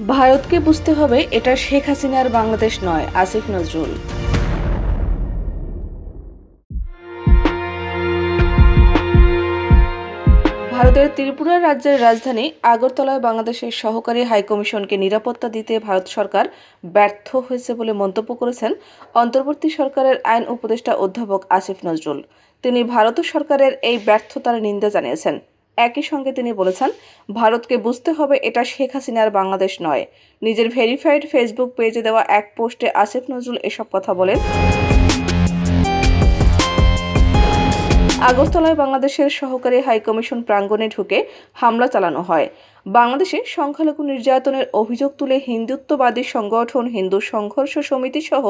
ভারতকে বুঝতে হবে এটা শেখ হাসিনার বাংলাদেশ নয়, আসিফ নজরুল। ভারতের ত্রিপুরা রাজ্যের রাজধানী আগরতলায় বাংলাদেশের সহকারী হাইকমিশনকে নিরাপত্তা দিতে ভারত সরকার ব্যর্থ হয়েছে বলে মন্তব্য করেছেন অন্তর্বর্তী সরকারের আইন উপদেষ্টা অধ্যাপক আসিফ নজরুল। তিনি ভারত সরকারের এই ব্যর্থতার নিন্দা জানিয়েছেন। একই সঙ্গে তিনি বলেছেন, ভারতকে বুঝতে হবে এটা শেখ হাসিনার বাংলাদেশ নয়। নিজের ভেরিফাইড ফেসবুক পেজে দেওয়া এক পোস্টে আসিফ নজরুল এসব কথা বলেন। আগরতলায় বাংলাদেশের সহকারী হাইকমিশন প্রাঙ্গণে ঢুকে হামলা চালানো হয়। বাংলাদেশে সংখ্যালঘু নির্যাতনের অভিযোগ তুলে হিন্দুত্ববাদী সংগঠন হিন্দু সংঘর্ষ সমিতি সহ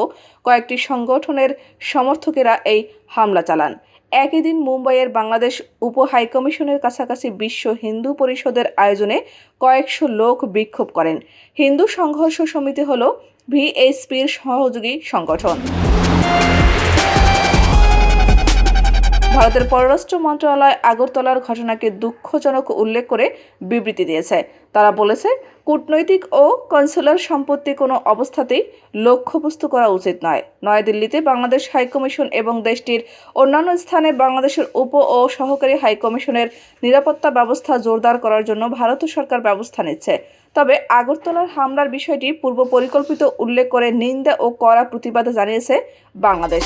কয়েকটি সংগঠনের সমর্থকেরা এই হামলা চালান। একই দিন মুম্বাইয়ের বাংলাদেশ উপ হাইকমিশনের কাছাকাছি বিশ্ব হিন্দু পরিষদের আয়োজনে কয়েকশো লোক বিক্ষোভ করেন। হিন্দু সংঘর্ষ সমিতি হল ভিএসপির সহযোগী সংগঠন। ভারতের পররাষ্ট্র মন্ত্রণালয় আগরতলার ঘটনাকে দুঃখজনক উল্লেখ করে বিবৃতি দিয়েছে। তারা বলেছে, কূটনৈতিক ও কনসুলার সম্পত্তি কোনো অবস্থাতেই লক্ষ্যবস্তু করা উচিত নয়। নয়াদিল্লিতে বাংলাদেশ হাইকমিশন এবং দেশটির অন্যান্য স্থানে বাংলাদেশের উপ ও সহকারী হাইকমিশনের নিরাপত্তা ব্যবস্থা জোরদার করার জন্য ভারত সরকার ব্যবস্থা নিচ্ছে। তবে আগরতলার হামলার বিষয়টি পূর্ব পরিকল্পিত উল্লেখ করে নিন্দা ও কড়া প্রতিবাদ জানিয়েছে বাংলাদেশ।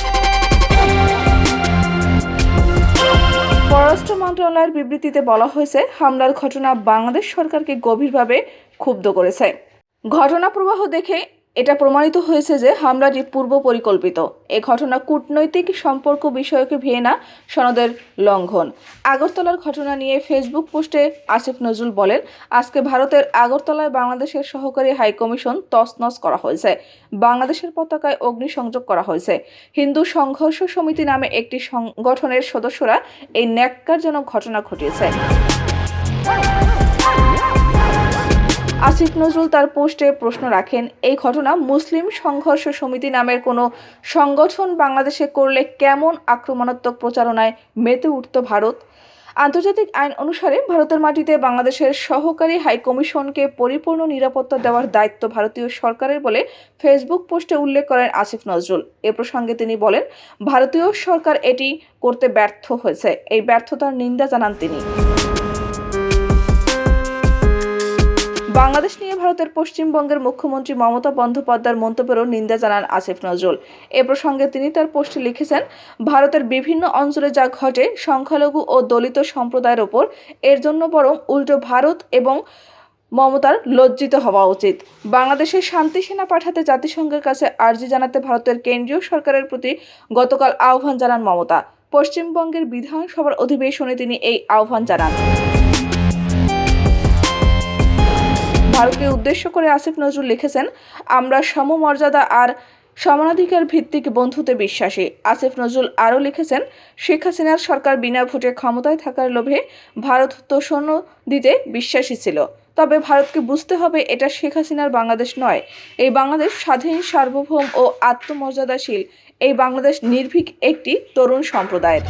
পররাষ্ট্র মন্ত্রণালয়ের বিবৃতিতে বলা হয়েছে, হামলার ঘটনা বাংলাদেশ সরকারকে গভীরভাবে ক্ষুব্ধ করেছে। ঘটনা প্রবাহ দেখে এটা প্রমাণিত হয়েছে যে হামলাটি পূর্ব পরিকল্পিত এ ঘটনা কূটনৈতিক সম্পর্ক বিষয়ক ভিয়েনা সনদের লঙ্ঘন। আগরতলার ঘটনা নিয়ে ফেসবুক পোস্টে আসিফ নজরুল বলেন, আজকে ভারতের আগরতলায় বাংলাদেশের সহকারী হাইকমিশন তছনছ করা হয়েছে। বাংলাদেশের পতাকায় অগ্নিসংযোগ করা হয়েছে। হিন্দু সংঘর্ষ সমিতি নামে একটি সংগঠনের সদস্যরা এই ন্যাক্কারজনক ঘটনা ঘটিয়েছে। আসিফ নজরুল তার পোস্টে প্রশ্ন রাখেন, এই ঘটনা মুসলিম সংঘর্ষ সমিতি নামের কোনো সংগঠন বাংলাদেশে করলে কেমন আক্রমণাত্মক প্রচারণায় মেতে উঠত ভারত? আন্তর্জাতিক আইন অনুসারে ভারতের মাটিতে বাংলাদেশের সহকারী হাইকমিশনকে পরিপূর্ণ নিরাপত্তা দেওয়ার দায়িত্ব ভারতীয় সরকারের বলে ফেসবুক পোস্টে উল্লেখ করেন আসিফ নজরুল। এ প্রসঙ্গে তিনি বলেন, ভারতীয় সরকার এটি করতে ব্যর্থ হয়েছে। এই ব্যর্থতার নিন্দা জানান তিনি। বাংলাদেশ নিয়ে ভারতের পশ্চিমবঙ্গের মুখ্যমন্ত্রী মমতা বন্দ্যোপাধ্যায়ের মন্তব্যেরও নিন্দা জানান আসিফ নজরুল। এ প্রসঙ্গে তিনি তার পোস্টে লিখেছেন, ভারতের বিভিন্ন অঞ্চলে যা ঘটে, সংখ্যালঘু ও দলিত সম্প্রদায়ের ওপর, এর জন্য বরং উল্টো ভারত এবং মমতার লজ্জিত হওয়া উচিত। বাংলাদেশের শান্তি সেনা পাঠাতে জাতিসংঘের কাছে আর্জি জানাতে ভারতের কেন্দ্রীয় সরকারের প্রতি গতকাল আহ্বান জানান মমতা। পশ্চিমবঙ্গের বিধানসভার অধিবেশনে তিনি এই আহ্বান জানান। ভারতকে উদ্দেশ্য করে আসিফ নজরুল লিখেছেন, আমরা সমমর্যাদা আর সমানাধিকার ভিত্তিক বন্ধুতে বিশ্বাসী। আসিফ নজরুল আরও লিখেছেন, শেখ হাসিনার সরকার বিনা ভোটে ক্ষমতায় থাকার লোভে ভারত তোষণ দিতে বিশ্বাসী ছিল। তবে ভারতকে বুঝতে হবে এটা শেখ হাসিনার বাংলাদেশ নয়। এই বাংলাদেশ স্বাধীন, সার্বভৌম ও আত্মমর্যাদাশীল। এই বাংলাদেশ নির্ভীক একটি তরুণ সম্প্রদায়ের।